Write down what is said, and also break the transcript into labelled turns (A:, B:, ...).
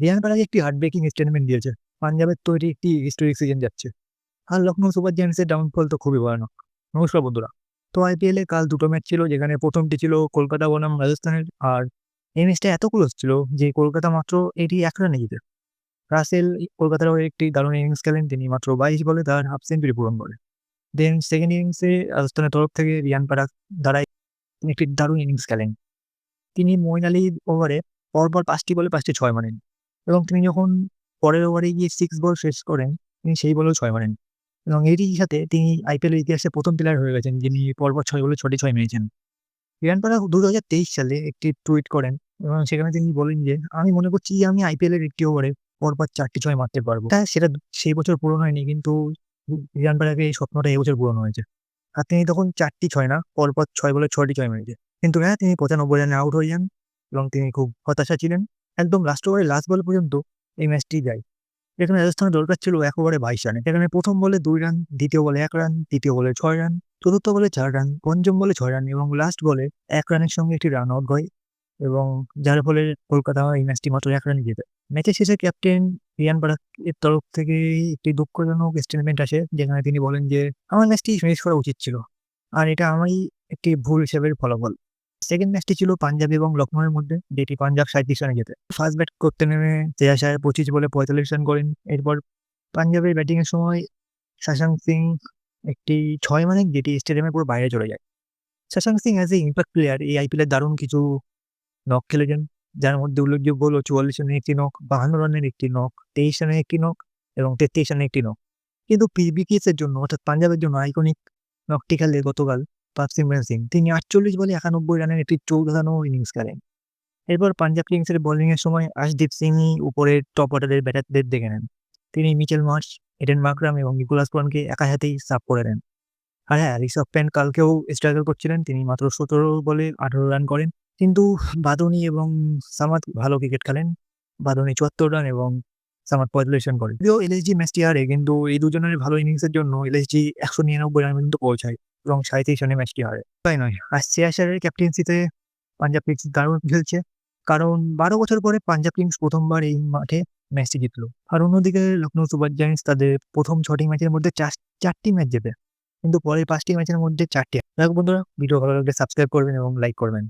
A: রিয়ান পারাগ একটি heart breaking statement দিয়েছে। পাঞ্জাবের তৈরি একটি হিস্টোরিক সিজন যাচ্ছে। আর লখনৌ সুপার জায়ান্টসের ডাউনফল তো খুবই ভয়ানক। নমস্কার বন্ধুরা। তো আইপিএলে কাল দুটো ম্যাচ ছিল, যেখানে প্রথমটি ছিল কলকাতা বনাম রাজস্থানের আর এই ম্যাচটা এত ক্লোজ ছিল যে কলকাতা মাত্র এটি এক রানে জিতে। রাসেল কলকাতার হয়ে একটি দারুণ ইনিংস খেলেন, তিনি মাত্র বাইশ বলে তার হাফ সেঞ্চুরি পূরণ করে। দেন সেকেন্ড ইনিংসে রাজস্থানের তরফ থেকে রিয়ান পারাগ দ্বারাই তিনি একটি দারুণ ইনিংস খেলেন। তিনি মইন আলী ওভারে পরপর পাঁচটি বলে পাঁচটি ছয় মারেন। এবং তিনি যখন পরের ওভারে গিয়ে সিক্স বল শেষ করেন, তিনি সেই বলেও ছয় মারেন। এবং এরই সাথে তিনি আইপিএলের ইতিহাসে প্রথম প্লেয়ার হয়ে গেছেন, যিনি পরপর ছয় বলে ছটি ছয় মেরেছেন। রিয়ান পারাগ দু হাজার তেইশ সালে একটি টুইট করেন এবং সেখানে তিনি বলেন যে, আমি মনে করছি যে আমি আইপিএলের একটি ওভারে পরপর চারটি ছয় মারতে পারব। হ্যাঁ সেটা সেই বছর পূরণ হয়নি, কিন্তু রিয়ান পারাগের এই স্বপ্নটা এই বছর পূরণ হয়েছে। আর তিনি তখন চারটি ছয় না, পরপর ছয় বলে ছয়টি ছয় মেরেছে কিন্তু হ্যাঁ তিনি পঁচানব্বই রানে আউট হয়ে যান এবং তিনি খুব হতাশা ছিলেন। একদম লাস্ট ওভারে লাস্ট বল পর্যন্ত এই ম্যাচটি যায়। যেখানে রাজস্থানের দরকার ছিল এক ওভারে বাইশ রানে এখানে প্রথম বলে দুই রান দ্বিতীয় বলে এক রান তৃতীয় বলে ছয় রান চতুর্থ বলে চার রান পঞ্চম বলে ছয় রান এবং লাস্ট বলে এক রানের সঙ্গে একটি রান আউট হয় এবং যার ফলে কলকাতা এই ম্যাচটি মাত্র এক রানে জেতে। ম্যাচের শেষে ক্যাপ্টেন রিয়ান পারাক এর তরফ থেকে একটি দুঃখজনক স্টেটমেন্ট আসে, যেখানে তিনি বলেন যে, আমার ম্যাচটি ফিনিশ করা উচিত ছিল। আর এটা আমারই একটি ভুল হিসেবে ফলাফল। সেকেন্ড ম্যাচটি ছিল পাঞ্জাব এবং লখনৌয়ের মধ্যে, যেটি পাঞ্জাব সাঁত্রিশ রানে জেতে। ফার্স্ট ব্যাট করতে নেমে শ্রেয়াস আয়ার পঁচিশ বলে পঁয়তাল্লিশ রান করেন। এরপর পাঞ্জাবের ব্যাটিংয়ের সময় শাশাঙ্ক সিং একটি ছয় মানে যেটি স্টেডিয়ামের পুরো বাইরে চলে যায়। Shashank Singh as a impact player এই আইপিএলের দারুণ কিছু নক খেলেছেন, যার মধ্যে উল্লেখযোগ্য হলো চুয়াল্লিশ রানের একটি নক বাহান্ন রানের একটি নক তেইশ রানের একটি নক এবং তেত্রিশ রানের একটি নক কিন্তু পিবিকেসের জন্য, অর্থাৎ পাঞ্জাবের জন্য আইকনিক নকটি খেলে গতকাল পাপ সিমরান সিং তিনি আটচল্লিশ বলে একানব্বই রানের একটি চৌধানো ইনিংস খেলেন। এরপর পাঞ্জাব কিংসের বোলিংয়ের সময় আশদীপ সিংই উপরের টপ অর্ডারের ব্যাটারদের দেখে নেন। তিনি মিচেল মার্চ এডেন মাকরাম এবং নিকোলাস পুরানকে একা হাতেই সাফ করে নেন আর হ্যাঁ ঋষভ প্যান্ট কালকেও স্ট্রাগল করছিলেন। তিনি মাত্র সতেরো বলে আঠারো রান করেন। কিন্তু বাদনি এবং সামাদ ভালো ক্রিকেট খেলেন। বাদনি চুয়াত্তর রান এবং সামাদ পঁয়তাল্লিশ রান করেন। যদিও এলএসজি ম্যাচটি হারে, কিন্তু এই দুজনের ভালো ইনিংসের জন্য এলএসজি একশো নিরানব্বই রান পর্যন্ত পৌঁছায়। এবং সাঁত্রিশ রানে ম্যাচটি হারে তাই নয় আর শ্রেয়াসারের ক্যাপ্টেন্সিতে পাঞ্জাব কিংস দারুণ খেলছে, কারণ বারো বছর পরে পাঞ্জাব কিংস প্রথমবার এই মাঠে ম্যাচটি জিতল। আর অন্যদিকে লখনৌ সুপার জায়ান্টস তাদের প্রথম ছটি ম্যাচের মধ্যে চার, চারটি ম্যাচ জেতে, কিন্তু পরের পাঁচটি ম্যাচের মধ্যে চারটি। বন্ধুরা, ভিডিও ভালো লাগলে সাবস্ক্রাইব করবেন এবং লাইক করবেন।